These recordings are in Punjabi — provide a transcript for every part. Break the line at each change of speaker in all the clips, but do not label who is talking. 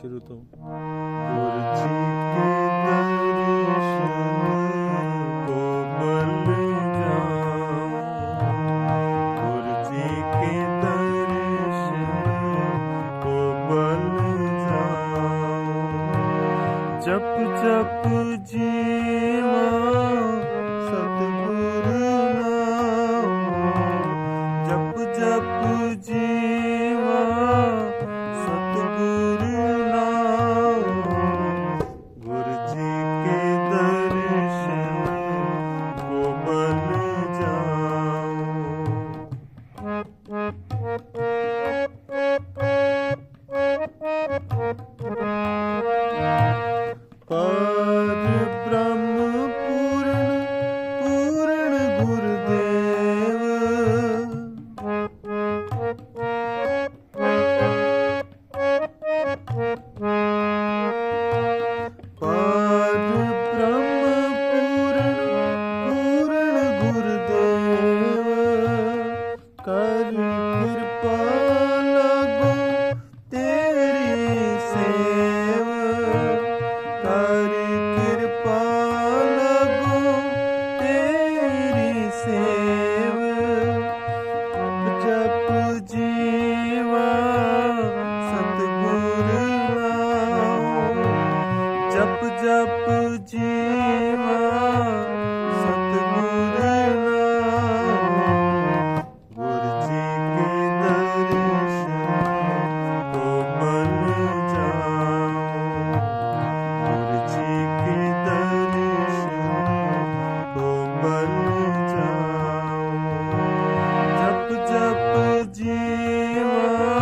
श्रुतुं जप जप जीवा सत Thank you. ਜਪ ਜਪ ਜੀਵਾ, ਸਤਿਗੁਰ ਨਾਮ। ਗੁਰ ਜੀ ਕੇ ਦਰਸ਼ਨ ਤੋ ਮਨ ਜਾਉ ਗੁਰ ਜੀ ਕੇ ਦਰਸ਼ਨ ਤੋ ਮਨ ਜਾਉ ਜਪ ਜਪ ਜੀਵਾ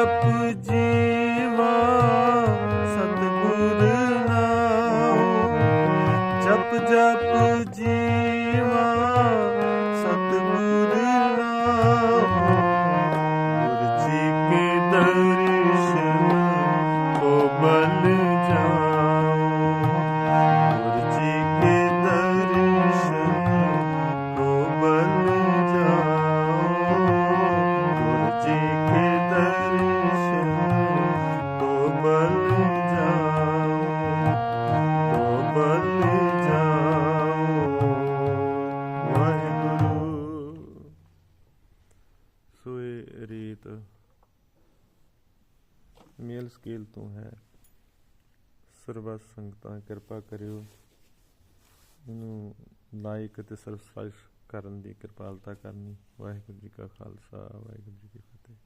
जप ਸੋਏ ਰੀਤ, ਮੇਲ ਸਕੇਲ ਤੋਂ ਹੈ। ਸਰਬੱਤ ਸੰਗਤਾਂ ਕਿਰਪਾ ਕਰਿਓ। ਇਹਨੂੰ ਲਾਇਕ ਤੇ ਸਰਵਸਾਇਸ਼ ਕਰਨ ਦੀ ਕਿਰਪਾਲਤਾ ਕਰਨੀ। ਵਾਹਿਗੁਰੂ ਜੀ ਕਾ ਖਾਲਸਾ, ਵਾਹਿਗੁਰੂ ਜੀ ਕੀ ਫਤਿਹ।